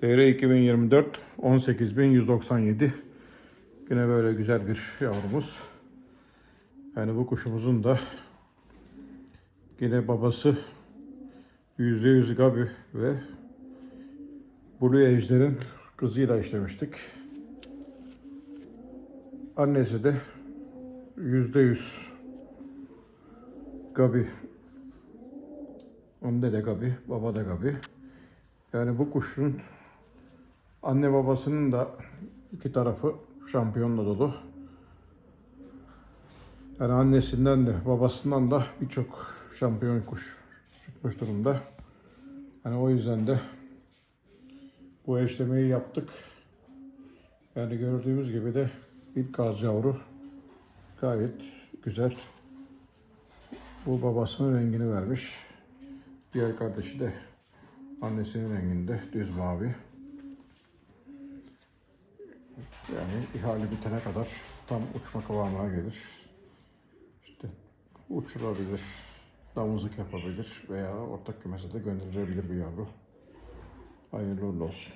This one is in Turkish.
TR 2024 18197. Yine böyle güzel bir yavrumuz. Yani bu kuşumuzun da yine babası %100 Gabi ve Blue Ejder'in kızıyla işlemiştik. Annesi de %100 Gabi. Anne de Gabi, baba da Gabi. Yani bu kuşun anne babasının da iki tarafı şampiyonla dolu. Yani annesinden de babasından da birçok şampiyon kuş çıkmış durumda. Yani o yüzden de bu eşlemeyi yaptık. Yani gördüğümüz gibi de bir kaz yavru gayet güzel. Bu babasının rengini vermiş. Diğer kardeşi de annesinin renginde düz mavi. Yani ihale bitene kadar tam uçma kıvamına gelir. İşte uçurabilir, damızlık yapabilir veya ortak kümese de gönderilebilir bir yavru. Hayırlı olsun.